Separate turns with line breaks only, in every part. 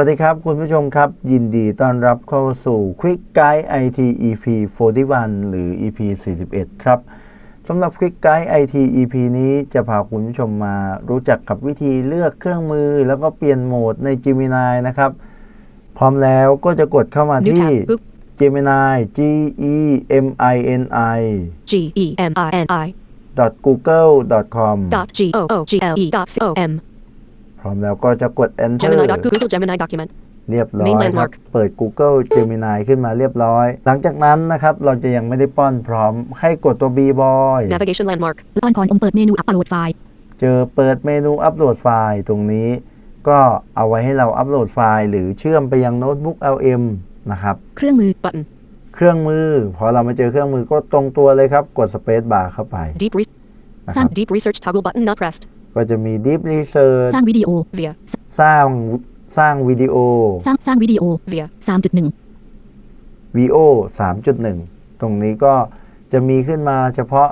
วัสดีครับ คุณผู้ชมครับ ยินดีต้อนรับเข้าสู่ Quick Guide IT EP 41 หรือ EP 41 ครับสำหรับ Quick Guide IT EP นี้จะพาคุณผู้ชมมารู้จักกับวิธีเลือกเครื่องมือ แล้วก็เปลี่ยนโหมดใน Gemini นะครับ พร้อมแล้วก็จะกดเข้ามา
New
ที่
tab. Boop.
Gemini G E M I N I
G E M I N I
google com
dot G O O G L E dot C O M
พร้อมแล้วก็จะกด Enter
Gemini dot Google Gemini document
เรียบร้อย
Main
ครับ
landmark
เปิด Google Gemini ขึ้นมาเรียบร้อย หลังจากนั้นนะครับ เราจะยังไม่ได้ป้อนพร้อมให้กดตัว B boy
navigation landmark
ตอนก่อนอมเปิดเมนูอัปโหลดไฟล์
เจอเปิดเมนูอัปโหลดไฟล์ตรงนี้ ก็เอาไว้ให้เราอัปโหลดไฟล์ หรือเชื่อมไปยังโน้ตบุ๊ก LM นะครับ
เครื่องมือ
button
เครื่องมือ พอเรามาเจอเครื่องมือก็ตรงตัวเลยครับ กด Space Bar เข้าไป
deep re-
นะครับ
deep research toggle button not pressed
ก็จะมี Deep Research
สร้างวิดีโอ
via
สร้างสร้างวิดีโอ
สร้างสร้างวิดีโอ
via
3.1
VO 3.1 ตรงนี้ก็จะมีขึ้นมาเฉพาะ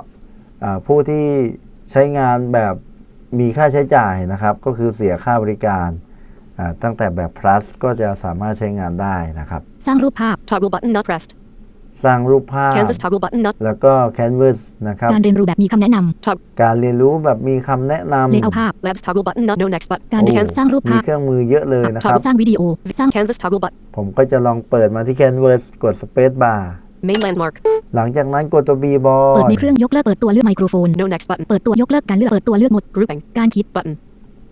อ่าผู้ที่ใช้งานแบบมีค่าใช้จ่ายนะครับ ก็คือเสียค่าบริการอ่าตั้งแต่แบบ plus ก็จะสามารถใช้งานได้นะครับ
สร้างรูปภาพ
toggle button not pressed
สร้างรูปภาพ
canvas toggle button not
แล้วก็ canvas นะครับ
การเรียนรู้แบบมีคำแนะน
tog
การเรียนรู้แบบมีคำแนะนำ
เลเยอร์ภาพ
labs toggle button not no next button
การ
โอ้
เรียนสร้างรูปำ
มี
ภาพ
เครื่องมือเยอะเลยนะครับ
สร้างวิดีโอ สร้าง
canvas toggle button
ผมก็จะลองเปิดมาที่ canvas กด space bar
main landmark
หลังจากนั้นกดตัว B
เปิด
boy
ในเครื่องยกเลิกเปิดตัวเลือกไมโครโฟน
no next button
เปิดตัวยกเลิกการเลือกเปิดตัวเลือกหมด
grouping
การคิด
button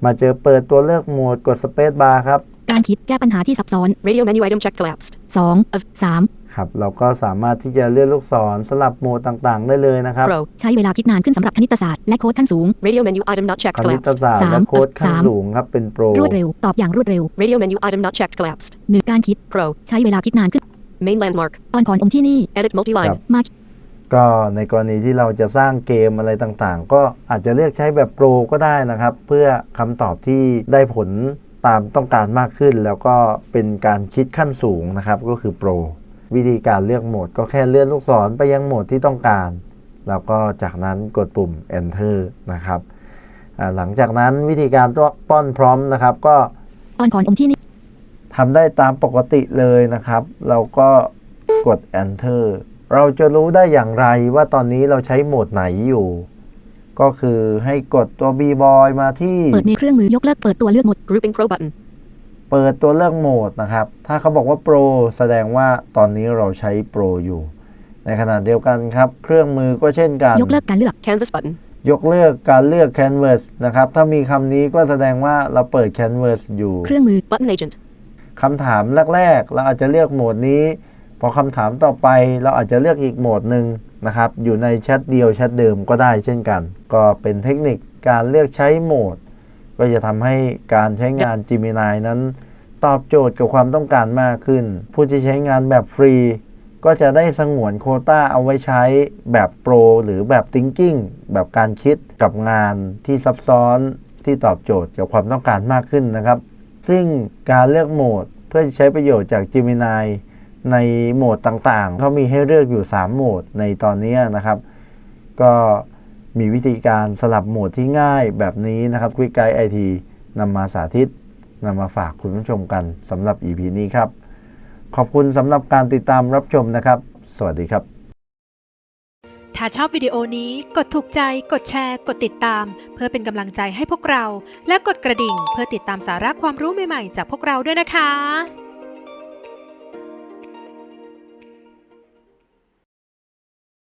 มาเจอเปิดตัวเลือกโหมดกด space bar ครับ
การคิดแก้ปัญหาที่ซับซ้อน
radio menu item check collapsed
2 3
ครับเราก็สามารถที่จะเลื่อนลูกศรสลับโหมดต่างๆ ได้เลยนะครับ
pro
ใช้เวลาคิดนานขึ้นสำหรับคณิตศาสตร์และโค้ดขั้นสูง
radio menu item not checked
คณิต
collapsed
ศาสตร์
สาม
และโค้ดขั้น
สาม
สูงครับเป็นโปร
รวดเร็ว ตอบอย่างรวดเร็ว
radio menu item not checked collapsed
หนึ่งการคิด
pro
ใช้เวลาคิดนานขึ้น
main landmark
ตอนก่อนอมที่นี่
edit multi-line
ครับ
มา
ก็ในกรณีที่เราจะสร้างเกมอะไรต่างๆ ก็อาจจะเลือกใช้แบบโปรก็ได้นะครับ เพื่อคำตอบที่ได้ผลตามต้องการมากขึ้น แล้วก็เป็นการคิดขั้นสูงนะครับก็คือโปร วิธีการเลือกโหมดก็แค่เลื่อนลูกศรไปยังโหมดที่ต้องการ แล้วก็จากนั้นกดปุ่ม enter นะครับอ่าหลังจากนั้นวิธีการป้อนพร้อมนะครับก็
ตอนก่อนอมที่นี่
ทำได้ตามปกติเลยนะครับ เราก็กด enter เราจะรู้ได้อย่างไรว่าตอนนี้เราใช้โหมดไหนอยู่ ก็คือให้กดตัว B boy มาที่
เปิดในเครื่องมือยกเลิกเปิดตัวเลือกหมด
grouping pro button
เปิดตัวเลือกโหมดนะครับ ถ้าเขาบอกว่าโปรแสดงว่าตอนนี้เราใช้โปรอยู่ ในขณะเดียวกันครับ เครื่องมือก็เช่นกัน
ยกเลิกการเลือก
canvas button
ยกเลิกการเลือก canvas นะครับ ถ้ามีคำนี้ก็แสดงว่าเราเปิด canvas อยู่
เครื่องมือ
button agent
คำถามแรกๆ เราอาจจะเลือกโหมดนี้ พอคำถามต่อไปเราอาจจะเลือกอีกโหมดหนึ่งนะครับ อยู่ในแชทเดียวแชทเดิมก็ได้เช่นกัน ก็เป็นเทคนิคการเลือกใช้โหมด ก็จะทำให้การใช้งาน Gemini นั้น ตอบโจทย์กับความต้องการมากขึ้น ผู้ที่ใช้งานแบบฟรี ก็จะได้สงวนโควต้าเอาไว้ใช้แบบโปรหรือแบบ thinking แบบการคิดกับงานที่ซับซ้อนที่ตอบโจทย์กับความต้องการมากขึ้นนะครับ ซึ่งการเลือกโหมดเพื่อใช้ประโยชน์จาก Gemini ในโหมดต่างๆ เขามีให้เลือกอยู่ 3 โหมดในตอนนี้นะครับ ก็ มีวิธีการสลับโหมดที่ง่ายแบบนี้นะครับ Quick Guide IT นำมาสาธิตนำมาฝากคุณผู้ชมกันสำหรับ EP นี้ครับ ขอบคุณสำหรับการติดตามรับชมนะครับ สวัสดีครับ
ถ้าชอบวิดีโอนี้กดถูกใจ กดแชร์ กดติดตาม เพื่อเป็นกำลังใจให้พวกเรา และกดกระดิ่งเพื่อติดตามสาระความรู้ใหม่ๆ จากพวกเราด้วยนะคะ